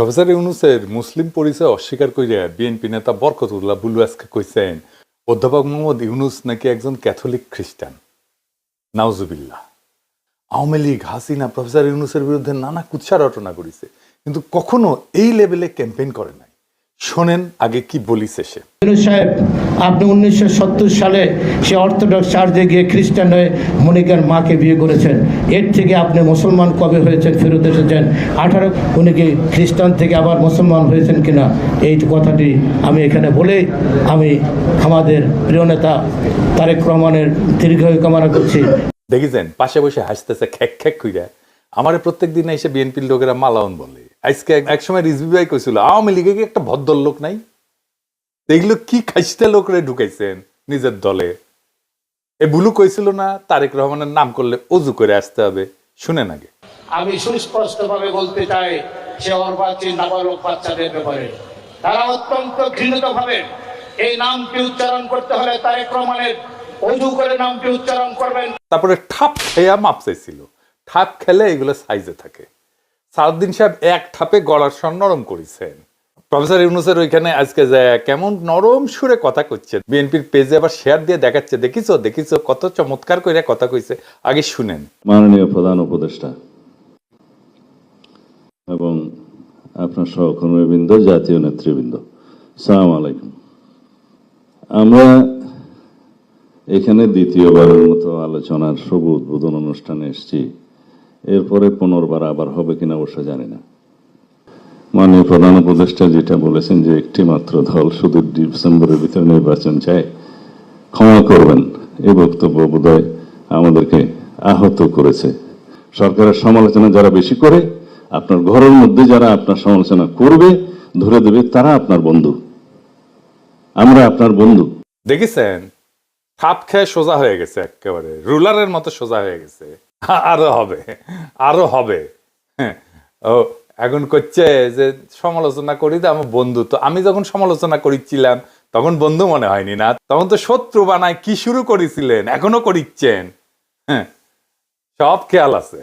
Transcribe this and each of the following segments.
Professor ইউনুসের মুসলিম পরিচয় অস্বীকার করিয়া বিএনপি নেতা বরকতুল্লাহ বুলু আজকে কইছেন, অধ্যাপক মোহাম্মদ ইউনুস নাকি একজন ক্যাথলিক খ্রিস্টান? নাউজুবিল্লাহ। আওয়ামী লীগ, হাসিনা, প্রফেসর ইউনুসের বিরুদ্ধে নানা কুৎসা রটনা করেছে, কিন্তু কখনো এই লেভেলে ক্যাম্পেইন করে নাই। শোনেন আগে কি সে। ইউনুস সাহেব আপনি উনিশশো সত্তর সালে সে অর্থোডক্স চার্চে গিয়ে খ্রিস্টান হয়ে মনিকার মাকে বিয়ে করেছেন। এর থেকে আপনি মুসলমান কবে হয়েছেন ফেরত এসেছেন? আঠারো উনি কি খ্রিস্টান থেকে আবার মুসলমান হয়েছেন কিনা? এই কথাটি আমি এখানে বলে আমি আমাদের প্রিয় নেতা তারেক রহমানের দীর্ঘায়ু কামনা করছি। দেখেছেন পাশে বসে হাসতেছে খ্যাক খ্যাক কইরা। আমার প্রত্যেক দিন এসে বিএনপির লোকেরা মালাউন বলে। আজকে এক- সময় রিজভি ভাই কইছিল আওয়ামী লীগে কি একটা ভদ্রলোক নাই? এগুলো কি খাইতে লোকরে ঢুকাইছেন নিজের দলে? এ বুলু কইছিল না তারেক রহমানের নাম করলে অজু করে আসতে হবে শুনেন আগে। আমি সুস্পষ্টভাবে বলতে চাই সে অর্বাচীন নাবালক বাচ্চাদের ব্যাপারে। তারা অত্যন্ত ঘৃণিত ভাবে এই নামটি উচ্চারণ করতে হলে তারেক রহমানের অজু করে নামটি উচ্চারণ করবেন। তারপরে ঠাপ খেয়া মাপ চাইছিল। ঠাপ খেলে এগুলো সাইজে থাকে। সাউদ্দিন সাহেব এক ঠাপে গলার স্বর নরম করেছেন। প্রফেসর ইউনুসের ওইখানে আজকে যায় কেমন নরম সুরে কথা কচ্ছে বিএনপির পেজে আবার শেয়ার দিয়ে দেখাচ্ছে, দেখিছো দেখিছো, কত চমৎকার করে কথা কইছে। আগে শুনেন। মাননীয় প্রধান উপদেষ্টা এবং আপনার সহকর্মীবৃন্দ, জাতীয় নেতৃবৃন্দ, সালাম আলাইকুম। আমরা এখানে দ্বিতীয়বারের মতো আলোচনার শুভ উদ্বোধন অনুষ্ঠানে এসেছি। এরপরে পুনর্বার আবার হবে কিনা অবশ্য জানি না। মাননীয় প্রধান উপদেষ্টা যেটা বলেছেন যে একটি মাত্র দল শুধু ডিসেম্বরের ভিতরে নির্বাচন চায়, ক্ষমা করবেন। এই বক্তব্য বোধহয় আমাদেরকে আহত করেছে। সরকারের সমালোচনা যারা বেশি করে, আপনার ঘরের মধ্যে যারা আপনার সমালোচনা করবে, ধরে দেবে তারা আপনার বন্ধু। আমরা আপনার বন্ধু। দেখেছেন? খাপ খেয়ে সোজা হয়ে গেছে একেবারে। রুলারের মতো সোজা হয়ে গেছে। আরও হবে আরও হবে। হ্যাঁ, ও এখন করছে যে সমালোচনা করি তো আমার বন্ধু তো আমি যখন সমালোচনা করিছিলাম তখন বন্ধু মনে হয়নি না। তখন তো শত্রু বানায় কি শুরু করেছিলেন এখনও করিচ্ছেন। হ্যাঁ সব খেয়াল আছে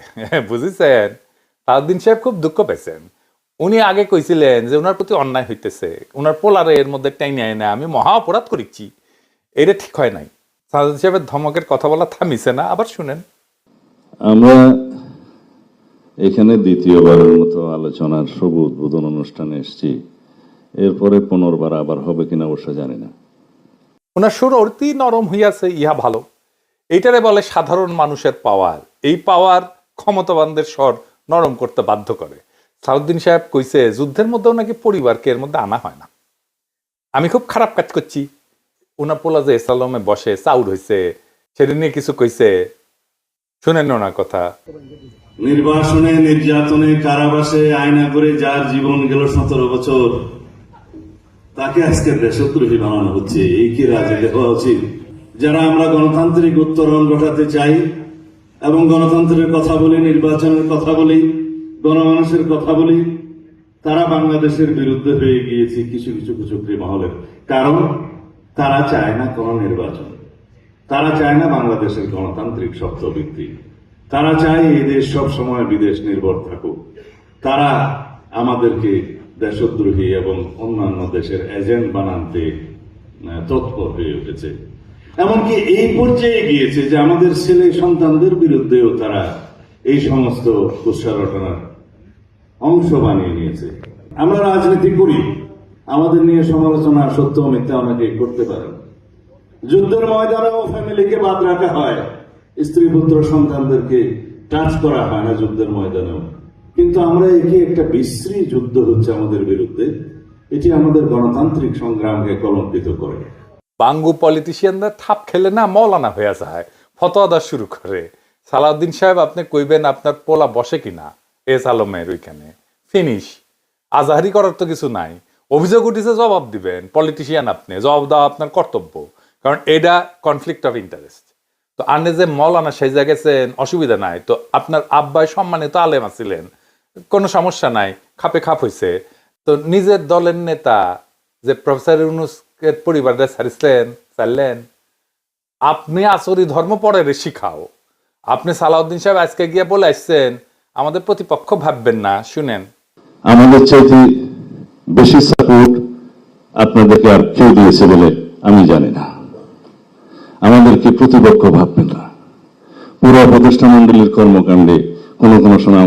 বুঝেছেন? তাউদ্দিন সাহেব খুব দুঃখ পেয়েছেন। উনি আগে কইছিলেন যে ওনার প্রতি অন্যায় হইতেছে ওনার পোলারে এর মধ্যে টাইনে না আমি মহা অপরাধ করিচ্ছি। এটা ঠিক হয় নাই। সাহেবের ধমকের কথা বলা থামিছে না আবার শুনেন। আমরা এখানে দ্বিতীয়বারের মতো আলোচনার শুভ উদ্বোধন অনুষ্ঠানে এসেছি। এরপরে পুনর্বার আবার হবে কিনা অবশ্য জানি না। ওনার সুর অতি নরম হইয়াছে, ইহা ভালো। এইটারে বলে সাধারণ মানুষের পাওয়ার। এই পাওয়ার ক্ষমতাবানদের স্বর নরম করতে বাধ্য করে। সাউদ্দিন সাহেব কইছে, যুদ্ধের মধ্যেও নাকি পরিবারকে এর মধ্যে আনা হয় না। আমি খুব খারাপ কাজ করছি। ওনার পোলা যে এসালমে বসে চাউর হয়েছে সেটা নিয়ে কিছু কইছে শুনেন ওনার কথা। নির্বাসনে, নির্যাতনে, কারাবাসে আয়না করে যার জীবন গেল সতেরো বছর, তাকে আজকে দেশদ্রোহী বানানো হচ্ছে। এই কি রাজনীতি হওয়া উচিত? যারা আমরা গণতান্ত্রিক উত্তরণ ঘটাতে চাই এবং গণতন্ত্রের কথা বলি, নির্বাচনের কথা বলি, গণমানুষের কথা বলি, তারা বাংলাদেশের বিরুদ্ধে হয়ে গিয়েছে কিছু কিছু কুচক্রি মহলের। কারণ তারা চায় না কোনো নির্বাচন। তারা চায় না বাংলাদেশের গণতান্ত্রিক শব্দবৃত্তি তারা চায় এই দেশ সব সময় বিদেশ নির্ভর থাকুক। তারা আমাদেরকে দেশদ্রোহী এবং অন্যান্য দেশের এজেন্ট বানাতে তৎপর হয়ে উঠেছে। এমনকি এই পর্যায়ে গিয়েছে যে আমাদের ছেলে সন্তানদের বিরুদ্ধেও তারা এই সমস্ত কুৎসারটনার অংশ বানিয়ে নিয়েছে। আমরা রাজনীতি করি। আমাদের নিয়ে সমালোচনা সত্য মিথ্যা অনেকে করতে পারেন। যুদ্ধের ময়দানেও ফ্যামিলিকে বাদ রাখা হয়। স্ত্রী পুত্র সন্তানদেরকে টাচ করা হয় না যুদ্ধের ময়দানেও। কিন্তু আমরা একে একটা বিশ্রী যুদ্ধ হচ্ছে আমাদের বিরুদ্ধে। এটি আমাদের গণতান্ত্রিক সংগ্রামকে কলঙ্কিত করে। বাঙ্গু পলিটিশিয়ানরা থাপ খেলে না মৌলানা হয়ে যায়, ফতোয়া শুরু করে। সালাউদ্দিন সাহেব, আপনি কইবেন আপনার পোলা বসে কিনা? এস আলমের ওইখানে। ফিনিশ আজাহারি করার তো কিছু নাই। অভিযোগ উঠেছে, জবাব দিবেন। পলিটিশিয়ান আপনি, জবাব দেওয়া আপনার কর্তব্য। কারণ এটা কনফ্লিক্ট অফ ইন্টারেস্ট তো আনে যে মৌলানা সেজা গেছেন, অসুবিধা নাই। তো আপনার আব্বাই সম্মানিত আলেম আছিলেন, কোনো সমস্যা নাই, খাপে খাপ হইছে। তো নিজের দলের নেতা যে প্রফেসর ইউনুসের পরিবারটা ছাড়িছেন চাইলেন আপনি আসরি ধর্ম পরে শিখাও। আপনি সালাউদ্দিন সাহেব আজকে গিয়ে বলে আসছেন, আমাদের প্রতিপক্ষ ভাববেন না, শুনেন। আমাদের চাইতে বেশি সাপোর্ট আপনাদেরকে আর কেউ দিয়েছে বলে আমি জানি না। আমাদেরকে প্রতিপক্ষ ভাববেন না। পুরো প্রতিষ্ঠা মন্ডলীর কর্মকাণ্ডে কোনো কোনো সময়